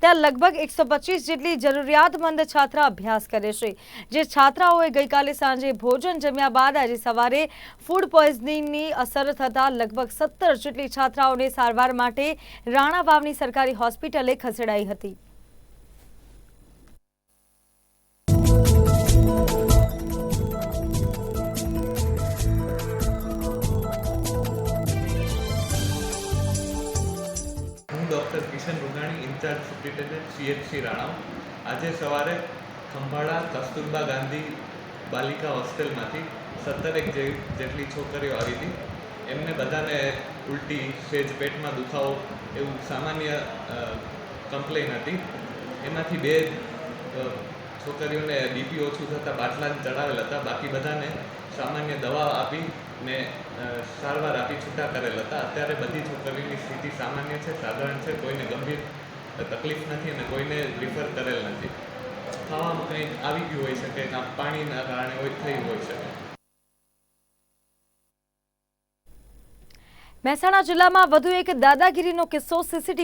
ત્યાં લગભગ એકસો જેટલી જરૂરિયાતમંદ છાત્રા અભ્યાસ કરે છે. જે છાત્રાઓએ ગઈકાલે સાંજે ભોજન જમ્યા બાદ આજે સવારે ફૂડ પોઈઝનિંગની અસર થતાં લગભગ સત્તર જેટલી છાત્રાઓને સારવાર માટે રાણાવાવની સરકારી હોસ્પિટલે ખસેડાઈ હતી. Doctor Kishan Rugani incharge superintendent CHC Ranav આજે સવારે ખંભાળા કસ્તુરબા ગાંધી બાલિકા હોસ્ટેલમાંથી સત્તરેક એક જેટલી છોકરીઓ આવી હતી. એમને બધાને ઉલટી સેજ પેટમાં દુખાવો એવું સામાન્ય કમ્પ્લેન હતી. એમાંથી બે છોકરીઓને બીપી ઓછું થતાં બાટલા ચડાવેલા હતા. બાકી બધાને સામાન્ય દવા આપી ને સારવાર આપી છૂટા કરેલ હતા. અત્યારે બધી છોકરીની સ્થિતિ સામાન્ય છે, સાધારણ છે, કોઈને ગંભીર તકલીફ નથી અને કોઈને રિફર કરેલ નથી. ખાવામાં કંઈક આવી ગયું હોઈ શકે પાણીના કારણે હોય થયું હોઈ શકે. મહેસાણા જિલ્લામાં વધુ એક દાદાગીરીનો કિસ્સો સીસીટીવી